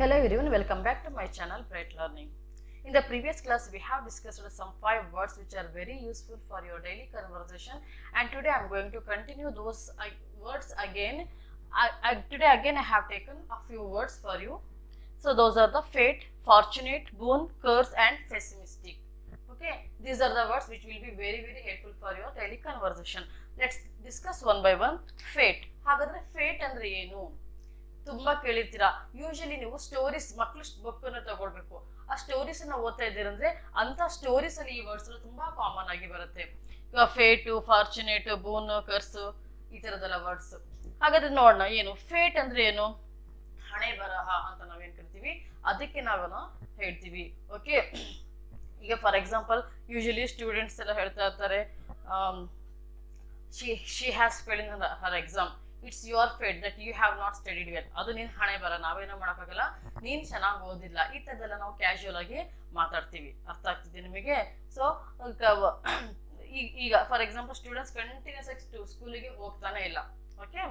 Hello everyone, welcome back to my channel Bright Learning. In the previous class, we have discussed some five words which are very useful for your daily conversation, and today I'm going to continue those uh, words again. I, I, today again I have taken a few words for you. So those are the fate, fortunate, boon, curse, and pessimistic. Okay, these are the words which will be very very helpful for your daily conversation. Let's discuss one by one. Fate. ಹಾಗಾದ್ರೆ fate ಅಂದ್ರೆ ಏನು ತುಂಬಾ ಕೇಳಿರ್ತೀರಾ? Usually ನೀವು stories ಮಕ್ಕಳು book ಅನ್ನ ತಗೊಳ್ಬೇಕು. ಆ ಸ್ಟೋರೀಸ್ ಅನ್ನ ಓದ್ತಾ ಇದ್ದೀರಂದ್ರೆ ಅಂತ ಸ್ಟೋರೀಸ್ ಅಲ್ಲಿ ಈ ವರ್ಡ್ಸ್ ತುಂಬಾ ಕಾಮನ್ ಆಗಿ ಬರುತ್ತೆ. ಫೇಟ್ ಫಾರ್ಚುನೇಟ್ ಬೋನ್ ಕರ್ಸ್ ಈ ತರದೆಲ್ಲ ವರ್ಡ್ಸ್ ಹಾಗಾದ್ರೆ ನೋಡೋಣ, ಏನು? ಫೇಟ್ ಅಂದ್ರೆ ಏನು? ಹಣೆ, ಬರಹ ಅಂತ ನಾವೇನ್ ಕರಿತೀವಿ? ಅದಕ್ಕೆ ನಾವನ್ನ ಹೇಳ್ತೀವಿ. ಓಕೆ ಈಗ ಫಾರ್ ಎಕ್ಸಾಂಪಲ್ ಯೂಶಲಿ ಸ್ಟೂಡೆಂಟ್ಸ್ ಎಲ್ಲ ಹೇಳ್ತಾ ಇರ್ತಾರೆ she she has fail in her exam it's your fate that you have not studied well ಅದು ನೀನ್ ಹಣೆ ಬರ, ನಾವೇನೋ ಮಾಡೋಕ್ಕಾಗಲ್ಲ. ನೀನ್ ಚೆನ್ನಾಗಿ ಓದಿಲ್ಲ. ಈ ಥರದ್ದೆಲ್ಲ ನಾವು ಕ್ಯಾಶುಯಲ್ ಆಗಿ ಮಾತಾಡ್ತೀವಿ. ಅರ್ಥ ಆಗ್ತಿದೆ ನಿಮಗೆ? ಸೊ ಈಗ ಫಾರ್ ಎಕ್ಸಾಂಪಲ್ ಸ್ಟೂಡೆಂಟ್ಸ್ ಕಂಟಿನ್ಯೂಸ್ ಆಗಿ ಸ್ಕೂಲಿಗೆ ಹೋಗ್ತಾನೆ ಇಲ್ಲ. ಓಕೆ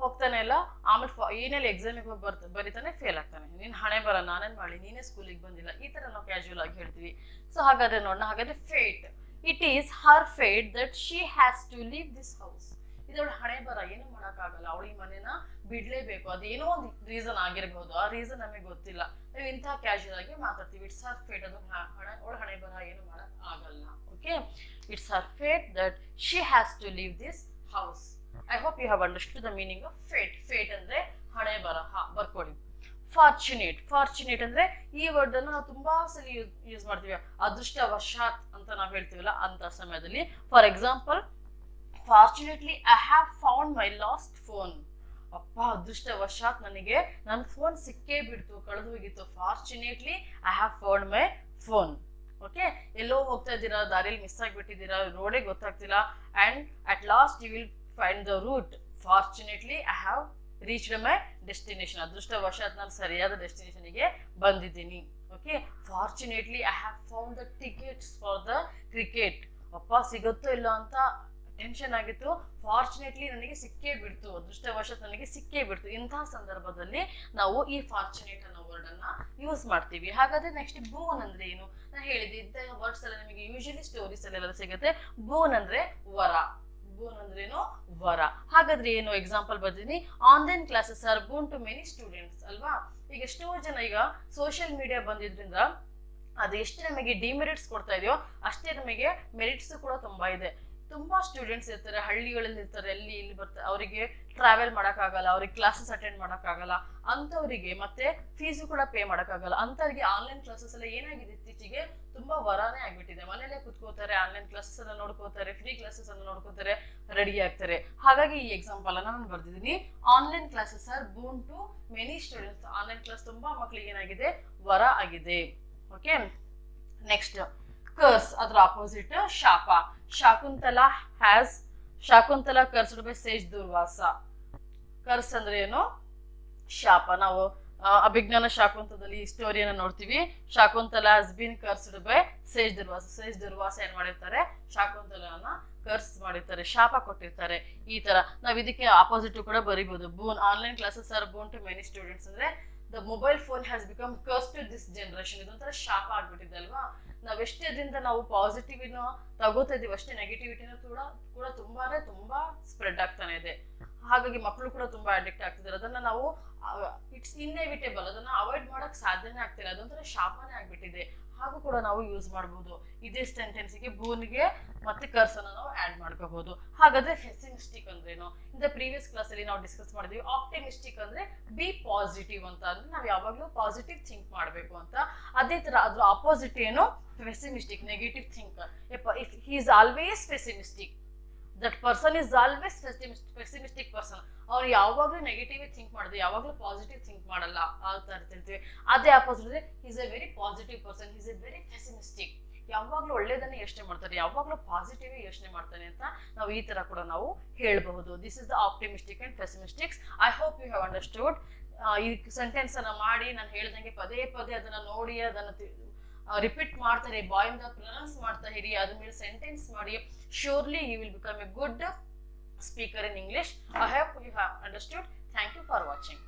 ಹೋಗ್ತಾನೆ ಇಲ್ಲ. ಆಮೇಲೆ ಏನೇ ಎಕ್ಸಾಮಿಗೆ ಹೋಗಿ ಬರ್ತ, ಬರೀತಾನೆ ಫೇಲ್ ಆಗ್ತಾನೆ. ನೀನ್ ಹಣೆ ಬರ, ನಾನೇನ್ ಮಾಡಿ, ನೀನೇ ಸ್ಕೂಲಿಗೆ ಬಂದಿಲ್ಲ. ಈ ಥರ ನಾವು ಕ್ಯಾಶುಯಲ್ ಆಗಿ ಹೇಳ್ತೀವಿ. ಸೊ ಹಾಗಾದ್ರೆ ನೋಡೋಣ. ಹಾಗಾದ್ರೆ fate it is her fate that she has to leave this house ಇದವಳ ಹಣೆ ಬರ, ಏನು ಮಾಡೋಕ್ಕಾಗಲ್ಲ. ಅವಳು ಈ ಮನೇನ ಬಿಡ್ಲೇಬೇಕು. ಅದೇನೋ ಒಂದು ರೀಸನ್ ಆಗಿರ್ಬೋದು. ಆ ರೀಸನ್ ನಮಗೆ ಗೊತ್ತಿಲ್ಲ. ನಾವು ಇಂಥ ಕ್ಯಾಶುಯಲ್ ಆಗಿ ಮಾತಾಡ್ತೀವಿ. ಇಟ್ಸ್ ಆರ್ ಫೇಟ್ ಅದು ಹಣೆ, ಅವಳ ಹಣೆ ಬರ, ಏನು ಮಾಡಕ್ ಆಗಲ್ಲ okay it's our fate that she has to leave this house I hope you have understood the meaning of fate fate ಅಂದ್ರೆ ಹಣೆ ಹಾ, ಬರ್ಕೊಳ್ಳಿ. ಫಾರ್ಚುನೇಟ್ ಫಾರ್ಚುನೇಟ್ ಅಂದ್ರೆ ಈ ವರ್ಡ್ ಅನ್ನು ನಾವು ತುಂಬಾ ಸಲ ಯೂಸ್ ಮಾಡ್ತೀವಿ. ಅದೃಷ್ಟ ಅದೃಷ್ಟವಶಾತ್ ಅಂತ ನಾವು ಹೇಳ್ತೀವಲ್ಲ, ಅಂತ ಸಮಯದಲ್ಲಿ. For example fortunately I have found my lost phone ಅಪ್ಪ, ಅದೃಷ್ಟವಶಾತ್ ನನಗೆ ನನ್ನ ಫೋನ್ ಸಿಕ್ಕೇ ಬಿಡ್ತು. ಕಳೆದು ಹೋಗಿತ್ತು. Fortunately I have found my phone okay ಎಲ್ಲೋ ಹೋಗ್ತಾ ಇದ್ದೀರಾ? ದಾರಿಯಲ್ಲಿ ಮಿಸ್ ಆಗಿಬಿಟ್ಟಿದ್ದೀರಾ? ರೋಡೇ ಗೊತ್ತಾಗ್ತಿಲ್ಲ. And at last you will find the route fortunately I have reached my destination ಅದೃಷ್ಟವಶಾತ್ ನಾನು ಸರಿಯಾದ ಡೆಸ್ಟಿನೇಷನ್ಗೆ ಬಂದಿದ್ದೀನಿ. Okay fortunately I have found the tickets for the cricket ಅಪ್ಪ, ಸಿಗುತ್ತೋ ಇಲ್ಲ ಅಂತ ಟೆನ್ಷನ್ ಆಗಿತ್ತು. ಫಾರ್ಚುನೇಟ್ಲಿ ನನಗೆ ಸಿಕ್ಕೇ ಬಿಡ್ತು. ಅದೃಷ್ಟವಶಾತ್ ನನಗೆ ಸಿಕ್ಕೇ ಬಿಡ್ತು. ಇಂತಹ ಸಂದರ್ಭದಲ್ಲಿ ನಾವು ಈ ಫಾರ್ಚುನೇಟ್ ಅನ್ನೋ ವರ್ಡ್ ಅನ್ನ ಯೂಸ್ ಮಾಡ್ತೀವಿ. ಹಾಗಾದ್ರೆ ನೆಕ್ಸ್ಟ್ ಬೂನ್ ಅಂದ್ರೆ ಏನು? ನಾನು ಹೇಳಿದ್ದೆ ಇಂತಹ ವರ್ಡ್ಸ್ ಎಲ್ಲ ನಿಮಗೆ ಯೂಶಲಿ ಸ್ಟೋರೀಸ್ ಅಲ್ಲೆಲ್ಲ ಸಿಗುತ್ತೆ. ಬೂನ್ ಅಂದ್ರೆ ವರ. ಬೋನ್ ಅಂದ್ರೆ ಏನು? ವರ. ಹಾಗಾದ್ರೆ ಏನು ಎಕ್ಸಾಂಪಲ್ ಬರ್ತೀನಿ. Online classes are boon to many students ಅಲ್ವಾ? ಈಗ ಎಷ್ಟೋ ಜನ ಈಗ ಸೋಷಿಯಲ್ ಮೀಡಿಯಾ ಬಂದಿದ್ರಿಂದ ಅದು ಎಷ್ಟು ನಮಗೆ ಡಿಮೆರಿಟ್ಸ್ ಕೊಡ್ತಾ ಇದೆಯೋ ಅಷ್ಟೇ ನಮಗೆ ಮೆರಿಟ್ಸ್ ಕೂಡ ತುಂಬಾ ಇದೆ. ತುಂಬಾ ಸ್ಟೂಡೆಂಟ್ಸ್ ಇರ್ತಾರೆ, ಹಳ್ಳಿಗಳಲ್ಲಿ ಇರ್ತಾರೆ ಅಲ್ಲಿ ಇಲ್ಲಿ ಬರ್ತಾರೆ ಅವರಿಗೆ ಟ್ರಾವೆಲ್ ಮಾಡೋಕ್ಕಾಗಲ್ಲ, ಅವ್ರಿಗೆ ಕ್ಲಾಸಸ್ ಅಟೆಂಡ್ ಮಾಡೋಕ್ಕಾಗಲ್ಲ, ಅಂಥವರಿಗೆ ಮತ್ತೆ ಫೀಸು ಕೂಡ ಪೇ ಮಾಡೋಕ್ಕಾಗಲ್ಲ, ಅಂಥವ್ರಿಗೆ ಆನ್ಲೈನ್ ಕ್ಲಾಸಸ್ ಎಲ್ಲ ಏನಾಗಿದೆ ಇತ್ತೀಚೆಗೆ ತುಂಬಾ ವರಾನೇ ಆಗ್ಬಿಟ್ಟಿದೆ. ಮನೇಲೆ ಕುತ್ಕೋತಾರೆ ಆನ್ಲೈನ್ ಕ್ಲಾಸಸ್ ಅನ್ನ ನೋಡ್ಕೋತಾರೆ ಫ್ರೀ ಕ್ಲಾಸಸ್ ಅನ್ನ ನೋಡ್ಕೋತಾರೆ ರೆಡಿ ಆಗ್ತಾರೆ. ಹಾಗಾಗಿ ಈ ಎಕ್ಸಾಂಪಲ್ ಅನ್ನ ನಾನು ಬರ್ದಿದ್ದೀನಿ. Online classes are boon to many students online class ತುಂಬಾ ಮಕ್ಕಳಿಗೆ ಏನಾಗಿದೆ? ವರ ಆಗಿದೆ. ಓಕೆ ನೆಕ್ಸ್ಟ್ ಕರ್ಸ್ ಅದ್ರ ಅಪೋಸಿಟ್ ಶಾಪ. Shakuntala has Shakuntala cursed by sage Durvasa curse ಅಂದ್ರೆ ಏನು? ಶಾಪ. ನಾವು ಅಭಿಜ್ಞಾನ ಶಾಕುಂತದಲ್ಲಿ ಈ ಸ್ಟೋರಿಯನ್ನು ನೋಡ್ತೀವಿ. Shakuntala has been cursed by sage Durvasa sage Durvasa ಏನ್ ಮಾಡಿರ್ತಾರೆ? ಶಾಕುಂತಲನ ಕರ್ಸ್ ಮಾಡಿರ್ತಾರೆ. ಶಾಪ ಕೊಟ್ಟಿರ್ತಾರೆ. ಈ ತರ. ನಾವ್ ಇದಕ್ಕೆ ಆಪೋಸಿಟ್ ಕೂಡ ಬರಿಬಹುದು boon online classes are boon to many students ಅಂದ್ರೆ the mobile phone has become curse to this generation ಇದೊಂಥರ ಶಾಪ ಆಗ್ಬಿಟ್ಟಿದೆ ಅಲ್ವಾ? ನಾವೆಷ್ಟೇ ಅದರಿಂದ ನಾವು ಪಾಸಿಟಿವ್ ತಗೋತಾ ಇದೀವಿ ಅಷ್ಟೇ ನೆಗೆಟಿವಿಟಿನ ಕೂಡ ಕೂಡ ತುಂಬಾನೇ ತುಂಬಾ ಸ್ಪ್ರೆಡ್ ಆಗ್ತಾನೆ ಇದೆ. ಹಾಗಾಗಿ ಮಕ್ಕಳು ಕೂಡ ತುಂಬಾ ಅಡಿಕ್ಟ್ ಆಗ್ತಿದ್ದಾರೆ. ಅದನ್ನ ನಾವು ಇಟ್ಸ್ ಇನ್ಎವಿಟೇಬಲ್ ಅದನ್ನ ಅವಾಯ್ಡ್ ಮಾಡಕ್ ಸಾಧ್ಯನೇ ಆಗ್ತಿಲ್ಲ. ಅದೊಂಥರ ಶಾಪನೇ ಆಗ್ಬಿಟ್ಟಿದೆ. ಹಾಗೂ ಕೂಡ ನಾವು ಯೂಸ್ ಮಾಡಬಹುದು ಇದೇ ಸೆಂಟೆನ್ಸ್ಗೆ ಬೂನ್ಗೆ ಮತ್ತೆ ಕರ್ಸ್ ಅನ್ನ ನಾವು ಆಡ್ ಮಾಡ್ಕೋಬಹುದು ಹಾಗಾದ್ರೆ ಹೆಸಿಮಿಸ್ಟಿಕ್ ಅಂದ್ರೇನು? ಇಂದ ಪ್ರೀವಿಯಸ್ ಕ್ಲಾಸ್ ಅಲ್ಲಿ ನಾವು ಡಿಸ್ಕಸ್ ಮಾಡಿದ್ವಿ ಆಪ್ಟಿಮಿಸ್ಟಿಕ್ ಅಂದ್ರೆ ಬಿ ಪಾಸಿಟಿವ್ ಅಂತ. ಅಂದ್ರೆ ನಾವು ಯಾವಾಗ್ಲೂ ಪಾಸಿಟಿವ್ ಥಿಂಕ್ ಮಾಡಬೇಕು ಅಂತ. ಅದೇ ತರ ಅದ್ರ ಆಪೋಸಿಟ್ ಏನು? Pessimistic negative think if he is always pessimistic that person is always pessimistic person ಅವ್ರು ಯಾವಾಗ್ಲೂ ನೆಗೆಟಿವ್ ಥಿಂಕ್ ಮಾಡಿದ್ರೆ ಯಾವಾಗ್ಲೂ ಪಾಸಿಟಿವ್ ಥಿಂಕ್ ಮಾಡಲ್ಲ, ಆ ತರ ತಿಳ್ತೀವಿ ಅದೇ opposite is a very positive person is a very pessimistic ಯಾವಾಗ್ಲೂ ಒಳ್ಳೇದನ್ನ ಯೋಚನೆ ಮಾಡ್ತಾರೆ, ಯಾವಾಗ್ಲೂ ಪಾಸಿಟಿವ್ ಯೋಚನೆ ಮಾಡ್ತಾನೆ ಅಂತ ನಾವು ಈ ತರ ಕೂಡ ನಾವು ಹೇಳಬಹುದು. This is the optimistic and pessimistics I hope you have understood ಈ ಸೆಂಟೆನ್ಸ್ ಅನ್ನ ಮಾಡಿ, ನಾನು ಹೇಳ್ದಂಗೆ ಪದೇ ಪದೇ ಅದನ್ನ ನೋಡಿ, ಅದನ್ನ ರಿಪೀಟ್ ಮಾಡ್ತಾರೆ ಬಾಯಿಂದ ಪ್ರೊನೌನ್ಸ್ ಮಾಡ್ತಾ ಇರಿ ಅದ್ರ ಮೇಲೆ ಸೆಂಟೆನ್ಸ್ ಮಾಡಿ surely you will become a good speaker in English. I hope you have understood. Thank you for watching.